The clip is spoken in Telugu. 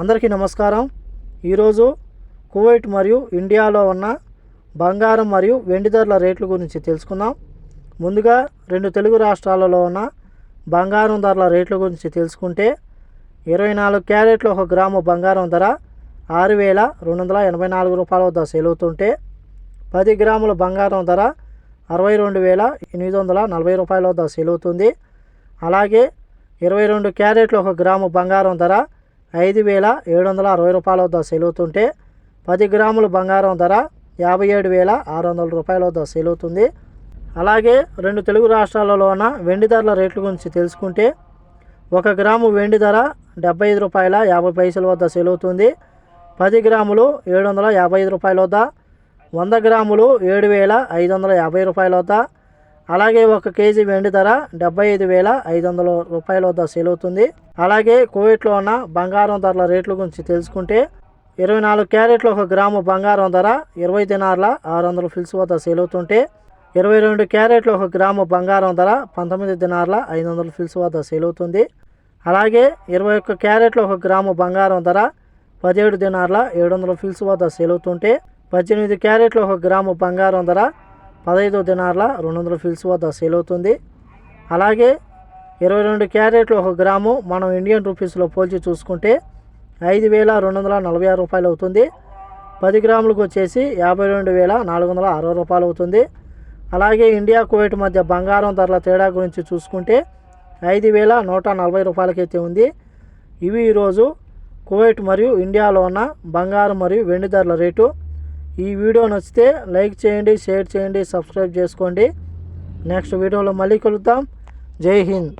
అందరికీ నమస్కారం. ఈరోజు కువైట్ మరియు ఇండియాలో ఉన్న బంగారం మరియు వెండి ధరల రేట్ల గురించి తెలుసుకుందాం. ముందుగా రెండు తెలుగు రాష్ట్రాలలో ఉన్న బంగారం ధరల రేట్ల గురించి తెలుసుకుంటే ఇరవై నాలుగు క్యారెట్లు ఒక గ్రాము బంగారం ధర ఆరు వేల రెండు వందల ఎనభై నాలుగు రూపాయల వద్ద సెలవుతుంటే పది గ్రాముల బంగారం ధర అరవై రెండు వేల ఎనిమిది వందల నలభై రూపాయల వద్ద సెలవుతుంది అలాగే ఇరవై రెండు క్యారెట్లు ఒక గ్రాము బంగారం ధర ఐదు వేల ఏడు వందల అరవై రూపాయల వద్ద సెలవుతుంటే పది గ్రాముల బంగారం ధర యాభై ఏడు వేల ఆరు వందల రూపాయల వద్ద సెలవుతుంది. అలాగే రెండు తెలుగు రాష్ట్రాలలో ఉన్న వెండి ధరల రేట్ల గురించి తెలుసుకుంటే ఒక గ్రాము వెండి ధర డెబ్బై ఐదు రూపాయల యాభై పైసల వద్ద సెలవుతుంది. పది గ్రాములు ఏడు వందల యాభై ఐదు రూపాయల వద్ద వంద గ్రాములు ఏడు వేల ఐదు వందల యాభై రూపాయల వద్ద అలాగే ఒక కేజీ వెండి ధర డెబ్బై ఐదు వేల ఐదు వందల రూపాయల వద్ద సెలవుతుంది. అలాగే కోవిట్లో ఉన్న బంగారం ధరల రేట్ల గురించి తెలుసుకుంటే ఇరవై నాలుగు క్యారెట్ల ఒక గ్రాము బంగారం ధర ఇరవై దినార్ల ఆరు వందల ఫిల్స్ వద్ద సెలవుతుంటే ఇరవై రెండు క్యారెట్ల ఒక గ్రాము బంగారం ధర పంతొమ్మిది దినార్ల ఐదు వందల ఫిల్స్ వద్ద సెలవుతుంది. అలాగే ఇరవై ఒక్క క్యారెట్ల ఒక గ్రాము బంగారం ధర పదిహేడు దినార్ల ఏడు వందల ఫిల్స్ వద్ద సెలవుతుంటే పద్దెనిమిది క్యారెట్ల ఒక గ్రాము బంగారం ధర పదహైదు దినార్ల రెండు వందల ఫిల్స్ వద్ద సేల్ అవుతుంది. అలాగే ఇరవై రెండు క్యారెట్లు ఒక గ్రాము మనం ఇండియన్ రూపీస్లో పోల్చి చూసుకుంటే ఐదు వేల రెండు వందల నలభై ఆరు రూపాయలు అవుతుంది. పది గ్రాములకు వచ్చేసి యాభై రెండు వేల నాలుగు వందల అరవై రూపాయలు అవుతుంది. అలాగే ఇండియా కువైట్ మధ్య బంగారం ధరల తేడా గురించి చూసుకుంటే ఐదు వేల నూట నలభై రూపాయలకైతే ఉంది. ఇవి ఈరోజు కువైట్ మరియు ఇండియాలో ఉన్న బంగారం మరియు వెండి ధరల రేటు. ఈ వీడియో నచ్చితే లైక్ చేయండి షేర్ చేయండి సబ్స్క్రైబ్ చేసుకోండి. నెక్స్ట్ వీడియోలో మళ్ళీ కలుద్దాం. జై హింద్.